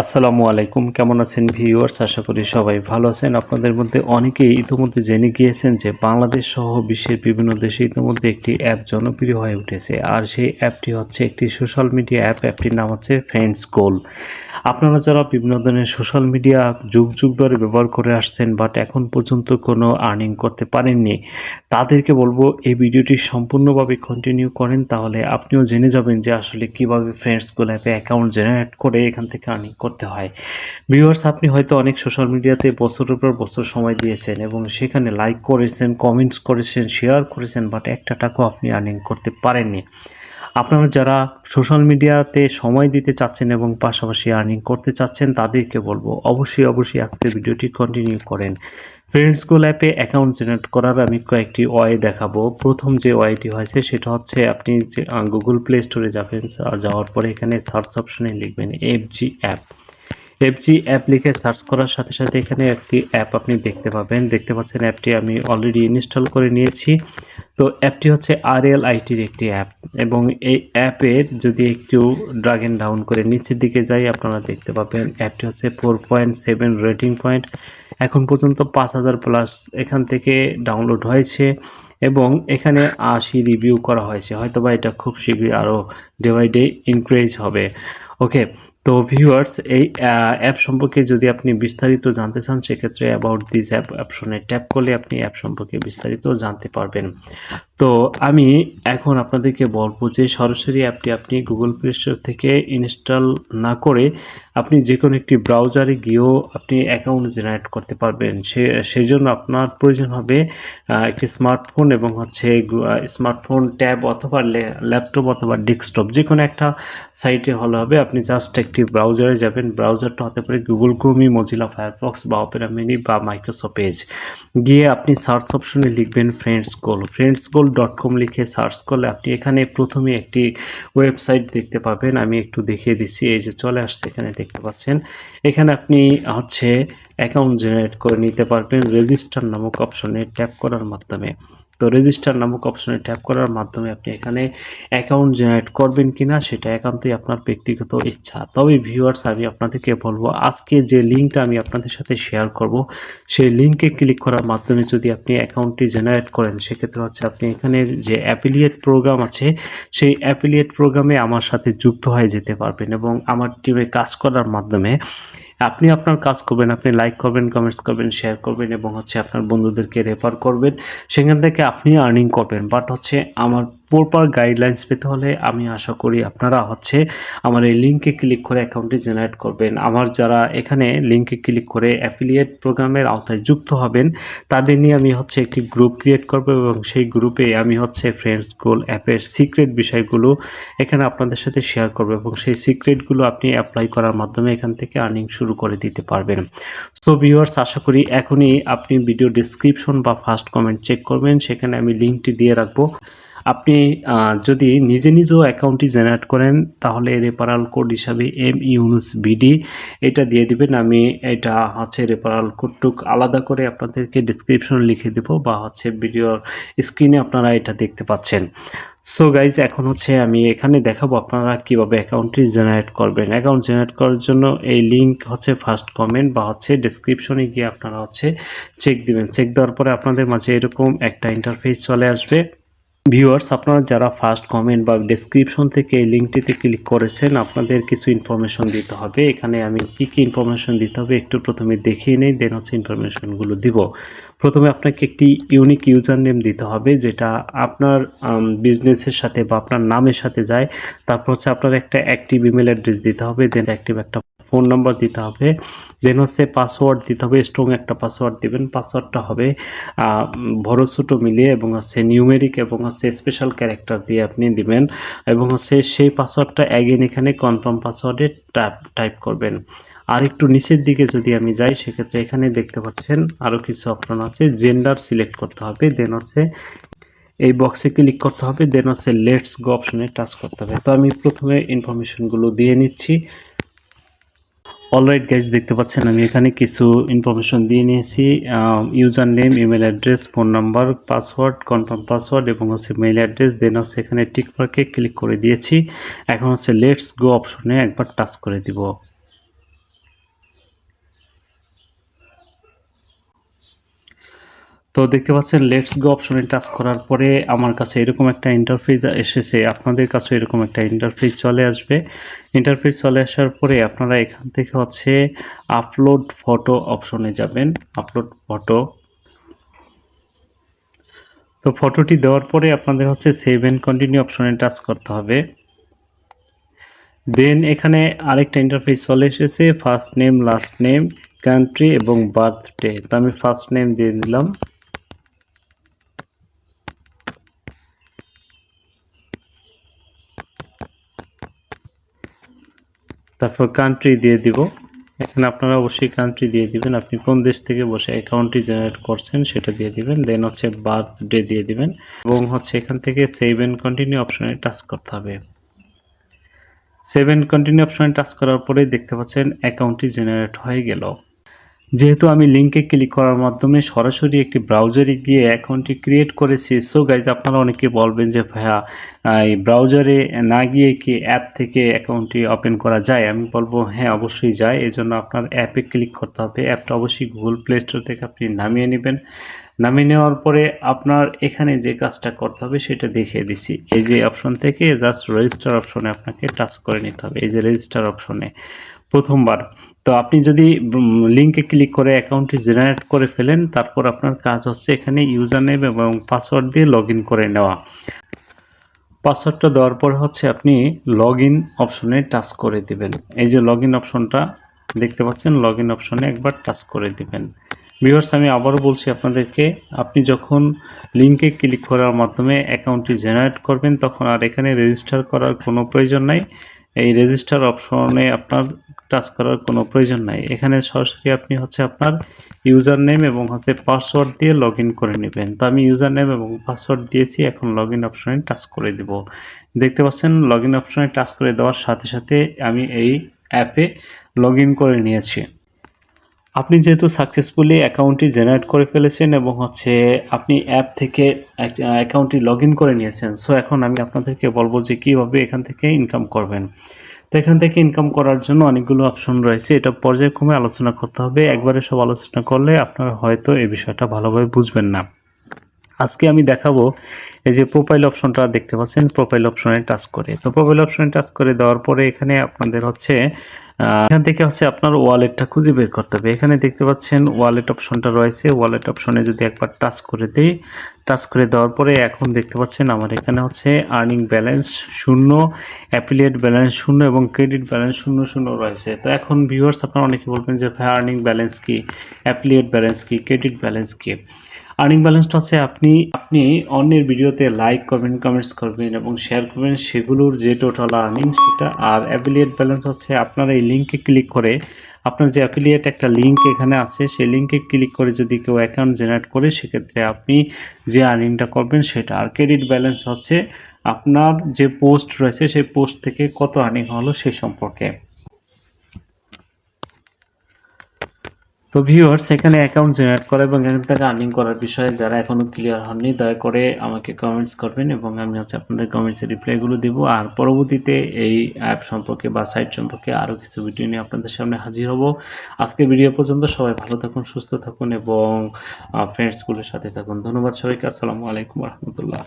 আসসালামু আলাইকুম। কেমন আছেন ভিউয়ার্স? আশা করি সবাই ভালো আছেন। আপনাদের মধ্যে অনেকেই ইতিমধ্যে জেনে গিয়েছেন যে বাংলাদেশ সহ বিশ্বের বিভিন্ন দেশে ইতিমধ্যে একটি অ্যাপ জনপ্রিয় হয়ে উঠেছে। আর সেই অ্যাপটি হচ্ছে একটি সোশ্যাল মিডিয়া অ্যাপ। অ্যাপটির নাম হচ্ছে ফ্রেন্ডস গোল। আপনারা যারা বিভিন্ন ধরনের সোশ্যাল মিডিয়া যুগ যুগ ধরে ব্যবহার করে আসছেন, বাট এখন পর্যন্ত কোনো আর্নিং করতে পারেননি, তাদেরকে বলব এই ভিডিওটি সম্পূর্ণভাবে কন্টিনিউ করেন। তাহলে আপনিও জেনে যাবেন যে আসলে কীভাবে ফ্রেন্ডস গোল অ্যাপে অ্যাকাউন্ট জেনারেট করে এখান থেকে আর্নিং করতে হয়। ভিউয়ার্স আপনি হয়তো অনেক সোশ্যাল মিডিয়াতে বছরের পর বছর সময় দিয়েছেন এবং সেখানে লাইক করেছেন কমেন্টস করেছেন শেয়ার করেছেন বাট একটা টাকাও আপনি আর্নিং করতে পারেননি। আপনারা যারা সোশ্যাল মিডিয়াতে সময় দিতে চাচ্ছেন এবং পাশাপাশি আর্নিং করতে চাচ্ছেন, তাদেরকে বলব অবশ্যই অবশ্যই আজকের ভিডিওটি কন্টিনিউ করেন। ফ্রেন্ডস গোল অ্যাপে অ্যাকাউন্ট জেনারেট করার আমি কয়েকটি ওয়ে দেখাবো। প্রথম যে ওয়েটি হয়েছে, সেটা হচ্ছে আপনি যে গুগল প্লে স্টোরে যাবেন আর যাওয়ার পরে এখানে সার্চ অপশনে লিখবেন F G app F G app লিখে সার্চ করার সাথে সাথে এখানে একটি অ্যাপ আপনি দেখতে পাবেন। দেখতে পাচ্ছেন অ্যাপটি আমি অলরেডি ইনস্টল করে নিয়েছি। তো অ্যাপটি হচ্ছে আর এল আইটির একটি অ্যাপ এবং এই অ্যাপের যদি একটু ড্রাগ এন্ড ডাউন করে নিচের দিকে যাই, আপনারা দেখতে পাবেন অ্যাপটি হচ্ছে four point seven rating point এখন পর্যন্ত পাঁচ হাজার প্লাস এখান থেকে ডাউনলোড হয়েছে এবং এখানে আশি রিভিউ করা হয়েছে। হয়তোবা এটা খুব শীঘ্রই আরও ডে বাই ডে ইনক্রিজ হবে। ওকে তো ভিউয়ার্স এই অ্যাপ সম্পর্কে যদি আপনি বিস্তারিত জানতে চান, সেক্ষেত্রে অ্যাবাউট দিস অ্যাপ অপশনে ট্যাপ করলে আপনি অ্যাপ সম্পর্কে বিস্তারিত জানতে পারবেন। তো আমি এখন আপনাদেরকে বলব যে সরাসরি অ্যাপটি আপনি গুগল প্লে স্টোর থেকে ইনস্টল না করে আপনি যে কোনো একটি ব্রাউজারে গিয়েও আপনি অ্যাকাউন্ট জেনারেট করতে পারবেন। সে সেই জন্য আপনার প্রয়োজন হবে একটি স্মার্টফোন এবং হচ্ছে স্মার্টফোন ট্যাব অথবা ল্যাপটপ অথবা ডেস্কটপ যে কোনো একটা সাইটে হলে হবে। আপনি জাস্ট একটি ব্রাউজারে যাবেন। ব্রাউজারটা হতে পারে গুগল ক্রোমি মজিলা ফায়ারফক্স বা অপেরা মিনি বা মাইক্রোসফট এজ গিয়ে আপনি সার্চ অপশনে লিখবেন friends goal friends goal dot com লিখে সার্চ করলে আপনি এখানে প্রথমে একটি ওয়েবসাইট দেখতে পাবেন। আমি একটু দেখিয়ে দিচ্ছি, এই যে চলে আসছে এখানে দেখতে পাচ্ছেন। এখানে আপনি হচ্ছে অ্যাকাউন্ট জেনারেট করে নিতে পারবেন। রেজিস্টার নামক অপশনে ট্যাপ করার মাধ্যমে। তো রেজিস্টার নামক অপশনে ট্যাপ করার মাধ্যমে আপনি এখানে অ্যাকাউন্ট জেনারেট করবেন কিনা সেটা একান্তই আপনার ব্যক্তিগত ইচ্ছা। তবে ভিউয়ার্স আমি আপনাদেরকে বলব, আজকে যে লিঙ্কটা আমি আপনাদের সাথে শেয়ার করব, সেই লিঙ্কে ক্লিক করার মাধ্যমে যদি আপনি অ্যাকাউন্টটি জেনারেট করেন, সেক্ষেত্রে হচ্ছে আপনি এখানে যে অ্যাপিলিয়েট প্রোগ্রাম আছে, সেই অ্যাপিলিয়েট প্রোগ্রামে আমার সাথে যুক্ত হয়ে যেতে পারবেন এবং আমার টিমে কাজ করার মাধ্যমে আপনি আপনার কাজ করবেন, আপনি লাইক করবেন কমেন্টস করবেন শেয়ার করবেন এবং হচ্ছে আপনার বন্ধুদেরকে রেফার করবেন। সেখান থেকে আপনি আর্নিং করবেন। বাট হচ্ছে আমার প্রপার গাইডলাইন্স পেতে হলে আমি আশা করি আপনারা হচ্ছে আমার এই লিঙ্কে ক্লিক করে অ্যাকাউন্টটি জেনারেট করবেন। আমার যারা এখানে লিঙ্কে ক্লিক করে অ্যাফিলিয়েট প্রোগ্রামের আওতায় যুক্ত হবেন, তাদের নিয়ে আমি হচ্ছে একটি গ্রুপ ক্রিয়েট করব এবং সেই গ্রুপে আমি হচ্ছে ফ্রেন্ডস গোল অ্যাপের সিক্রেট বিষয়গুলো এখানে আপনাদের সাথে শেয়ার করব এবং সেই সিক্রেটগুলো আপনি অ্যাপ্লাই করার মাধ্যমে এখান থেকে আর্নিং শুরু করে দিতে পারবেন। সো ভিউয়ার্স আশা করি এখনই আপনি ভিডিও ডিসক্রিপশন বা ফার্স্ট কমেন্ট চেক করবেন, সেখানে আমি লিঙ্কটি দিয়ে রাখব। আপনি যদি নিজে নিজেও অ্যাকাউন্টটি জেনারেট করেন, তাহলে রেফারাল কোড হিসাবে এম ইউনুস বিডি এটা দিয়ে দিবেন। আমি এটা হচ্ছে রেফারাল কোডটুক আলাদা করে আপনাদেরকে ডিসক্রিপশনে লিখে দেবো বা হচ্ছে ভিডিওর স্ক্রিনে আপনারা এটা দেখতে পাচ্ছেন। সো গাইজ এখন হচ্ছে আমি এখানে দেখাবো আপনারা কীভাবে অ্যাকাউন্টটি জেনারেট করবেন। অ্যাকাউন্ট জেনারেট করার জন্য এই লিঙ্ক হচ্ছে ফার্স্ট কমেন্ট বা হচ্ছে ডিসক্রিপশনে গিয়ে আপনারা হচ্ছে চেক দিবেন। চেক দেওয়ার পরে আপনাদের মাঝে এরকম একটা ইন্টারফেস চলে আসবে। ভিউয়ার্স, আপনারা যারা ফার্স্ট কমেন্ট বা ডেসক্রিপশন থেকে এই লিঙ্কটিতে ক্লিক করেছেন, আপনাদের কিছু ইনফরমেশন দিতে হবে। এখানে আমি কি কি ইনফরমেশন দিতে হবে একটু প্রথমে দেখিয়ে নেই দেন হচ্ছে ইনফরমেশনগুলো দিব। প্রথমে আপনাকে একটি ইউনিক ইউজার নেম দিতে হবে, যেটা আপনার বিজনেসের সাথে বা আপনার নামের সাথে যায়। তারপর হচ্ছে আপনার একটা অ্যাক্টিভ ইমেল অ্যাড্রেস দিতে হবে দেন অ্যাক্টিভ একটা ফোন নাম্বার দিতে হবে। দেন হচ্ছে পাসওয়ার্ড দিতে হবে স্ট্রং একটা পাসওয়ার্ড দিবেন। পাসওয়ার্ডটা হবে বড় ছোটো মিলিয়ে এবং হচ্ছে নিউমেরিক এবং হচ্ছে স্পেশাল ক্যারেক্টার দিয়ে আপনি দিবেন এবং হচ্ছে সেই পাসওয়ার্ডটা অ্যাগেন এখানে কনফার্ম পাসওয়ার্ডে টাইপ করবেন। আর একটু নিচের দিকে যদি আমি যাই, সেক্ষেত্রে এখানে দেখতে পাচ্ছেন আরও কিছু অপশন আছে। জেন্ডার সিলেক্ট করতে হবে দেন হচ্ছে এই বক্সে ক্লিক করতে হবে দেন হচ্ছে লেটস গো অপশনে টাচ করতে হবে। তো আমি প্রথমে ইনফরমেশনগুলো দিয়ে নিচ্ছি। অলরাইট গাইজ দেখতে পাচ্ছেন আমি এখানে কিছু ইনফরমেশন দিয়ে নিয়েছি user name email address phone number password confirm password এবং হচ্ছে মেইল অ্যাড্রেস দেন হচ্ছে এখানে টিক ক্লিক করে দিয়েছি। এখন হচ্ছে লেটস গো অপশনে একবার টাচ করে দিব। তো দেখতে পাচ্ছেন লেটস গো অপশনে টাচ করার পরে আমার কাছে এরকম একটা ইন্টারফেস এসেছে। আপনাদের কাছে এরকম একটা ইন্টারফেস চলে আসবে। ইন্টারফেস চলে আসার পরে আপনারা এখান থেকে হচ্ছে আপলোড ফটো অপশনে যাবেন। আপলোড ফটো তো ফটোটি দেওয়ার পরে আপনাদের হচ্ছে সেভ অ্যান্ড কন্টিনিউ অপশনে টাচ করতে হবে। দেন এখানে আরেকটা ইন্টারফেস চলে এসেছে first name last name country এবং বার্থডে তো আমি ফার্স্ট নেম দিয়ে দিলাম। তারপর কান্ট্রি দিয়ে দিব। এখানে আপনারা অবশ্যই কান্ট্রি দিয়ে দিবেন। আপনি কোন দেশ থেকে বসে অ্যাকাউন্টটি জেনারেট করছেন সেটা দিয়ে দিবেন। দেন হচ্ছে বার্থডে দিয়ে দিবেন। এবং হচ্ছে এখান থেকে সেভ অ্যান্ড কন্টিনিউ অপশনে টাচ করতে হবে। সেভ অ্যান্ড কন্টিনিউ অপশনে টাচ করার পরেই দেখতে পাচ্ছেন অ্যাকাউন্টটি জেনারেট হয়ে গেল। যেহেতু আমি লিঙ্কে ক্লিক করার মাধ্যমে সরাসরি একটি ব্রাউজারে গিয়ে অ্যাকাউন্টটি ক্রিয়েট করেছি সো গাইজ আপনারা অনেকে বলবেন যে, ভাইয়া এই ব্রাউজারে না গিয়ে কি অ্যাপ থেকে অ্যাকাউন্টটি ওপেন করা যায়? আমি বলব হ্যাঁ অবশ্যই যায়। এই জন্য আপনার অ্যাপে ক্লিক করতে হবে। অ্যাপটা অবশ্যই গুগল প্লে স্টোর থেকে আপনি নামিয়ে নেবেন। নামিয়ে নেওয়ার পরে আপনার এখানে যে কাজটা করতে হবে, সেটা দেখিয়ে দিছি এই যে অপশন থেকে জাস্ট রেজিস্টার অপশনে আপনাকে টাচ করে নিতে হবে। এই যে রেজিস্টার অপশনে প্রথমবার। তো আপনি যদি লিঙ্কে ক্লিক করে অ্যাকাউন্টটি জেনারেট করে ফেলেন, তারপর আপনার কাজ হচ্ছে এখানে ইউজার নেম এবং পাসওয়ার্ড দিয়ে লগ করে নেওয়া। পাসওয়ার্ডটা দেওয়ার পর হচ্ছে আপনি লগ অপশনে টাচ করে দিবেন। এই যে লগ অপশনটা দেখতে পাচ্ছেন লগ অপশনে একবার টাচ করে দিবেন। ভিউয়ার্স আমি আবারও বলছি আপনাদেরকে, আপনি যখন লিঙ্কে ক্লিক করার মাধ্যমে অ্যাকাউন্টটি জেনারেট করবেন, তখন আর এখানে রেজিস্টার করার কোনো প্রয়োজন নাই। এই রেজিস্টার অপশনে আপনার টাচ করার কোনো প্রয়োজন নাই। এখানে সরাসরি আপনি হচ্ছে আপনার ইউজার নেম এবং হচ্ছে পাসওয়ার্ড দিয়ে লগ করে নেবেন। তো আমি ইউজার নেম এবং পাসওয়ার্ড দিয়েছি, এখন লগ ইন অপশনে টাচ করে দেব। দেখতে পাচ্ছেন লগ ইন অপশনে টাচ করে দেওয়ার সাথে সাথে আমি এই অ্যাপে লগ করে নিয়েছি। আপনি যেহেতু সাকসেসফুলি অ্যাকাউন্টটি জেনারেট করে ফেলেছেন এবং হচ্ছে আপনি অ্যাপ থেকে অ্যাকাউন্টটি লগ করে নিয়েছেন, সো এখন আমি আপনাদেরকে বলব যে কীভাবে এখান থেকে ইনকাম করবেন। তো এখান থেকে ইনকাম করার জন্য অনেকগুলো অপশন রয়েছে। এটা পর্যায়ক্রমে আলোচনা করতে হবে। একবারে সব আলোচনা করলে আপনারা হয়তো এই বিষয়টা ভালোভাবে বুঝবেন না। আজকে আমি দেখাবো এই যে প্রোফাইল অপশনটা দেখতে পাচ্ছেন প্রোফাইল অপশনে টাচ করে। তো প্রোফাইল অপশনে টাচ করে দেওয়ার পরে এখানে আপনাদের হচ্ছে এখান থেকে হচ্ছে আপনার ওয়ালেটটা খুঁজে বের করতে হবে। এখানে দেখতে পাচ্ছেন ওয়ালেট অপশনটা রয়েছে। ওয়ালেট অপশনে যদি একবার টাচ করে দিই টাচ করে দেওয়ার পরে এখন দেখতে পাচ্ছেন আমার এখানে হচ্ছে আর্নিং ব্যালেন্স শূন্য অ্যাফিলিয়েট ব্যালেন্স শূন্য এবং ক্রেডিট ব্যালেন্স শূন্য শূন্য রয়েছে। তো এখন ভিউয়ার্স আপনারা অনেকে বলবেন যে, ভাই আর্নিং ব্যালেন্স কি? অ্যাফিলিয়েট ব্যালেন্স কি? ক্রেডিট ব্যালেন্স কি? আর্নিং ব্যালেন্সটা হচ্ছে আপনি আপনি অন্যের ভিডিওতে লাইক করবেন কমেন্টস করবেন এবং শেয়ার করবেন। সেগুলোর যে টোটাল আর্নিং সেটা আর অ্যাফিলিয়েট ব্যালেন্স হচ্ছে আপনার এই লিঙ্কে ক্লিক করে আপনার যে অ্যাফিলিয়েট একটা লিঙ্ক এখানে আছে, সেই লিঙ্কে ক্লিক করে যদি কেউ অ্যাকাউন্ট জেনারেট করে, সেক্ষেত্রে আপনি যে আর্নিংটা করবেন, সেটা আর ক্রেডিট ব্যালেন্স হচ্ছে আপনার যে পোস্ট রয়েছে, সেই পোস্ট থেকে কত আর্নিং হলো সেই সম্পর্কে। তো ভিউয়ার্স এখানে অ্যাকাউন্ট জেনারেট করা এবং এখান থেকে আর্নিং করার বিষয়ে যারা এখনও ক্লিয়ার হননি, দয়া করে আমাকে কমেন্টস করবেন এবং আমি হচ্ছে আপনাদের কমেন্টসের রিপ্লাইগুলো দেব। আর পরবর্তীতে এই অ্যাপ সম্পর্কে বা সাইট সম্পর্কে আরও কিছু ভিডিও নিয়ে আপনাদের সামনে হাজির হব। আজকে ভিডিও পর্যন্ত সবাই ভালো থাকুন, সুস্থ থাকুন এবং ফ্রেন্ডসগুলোর সাথে থাকুন। ধন্যবাদ সবাইকে। আসসালামু আলাইকুম রহমতুল্লাহ।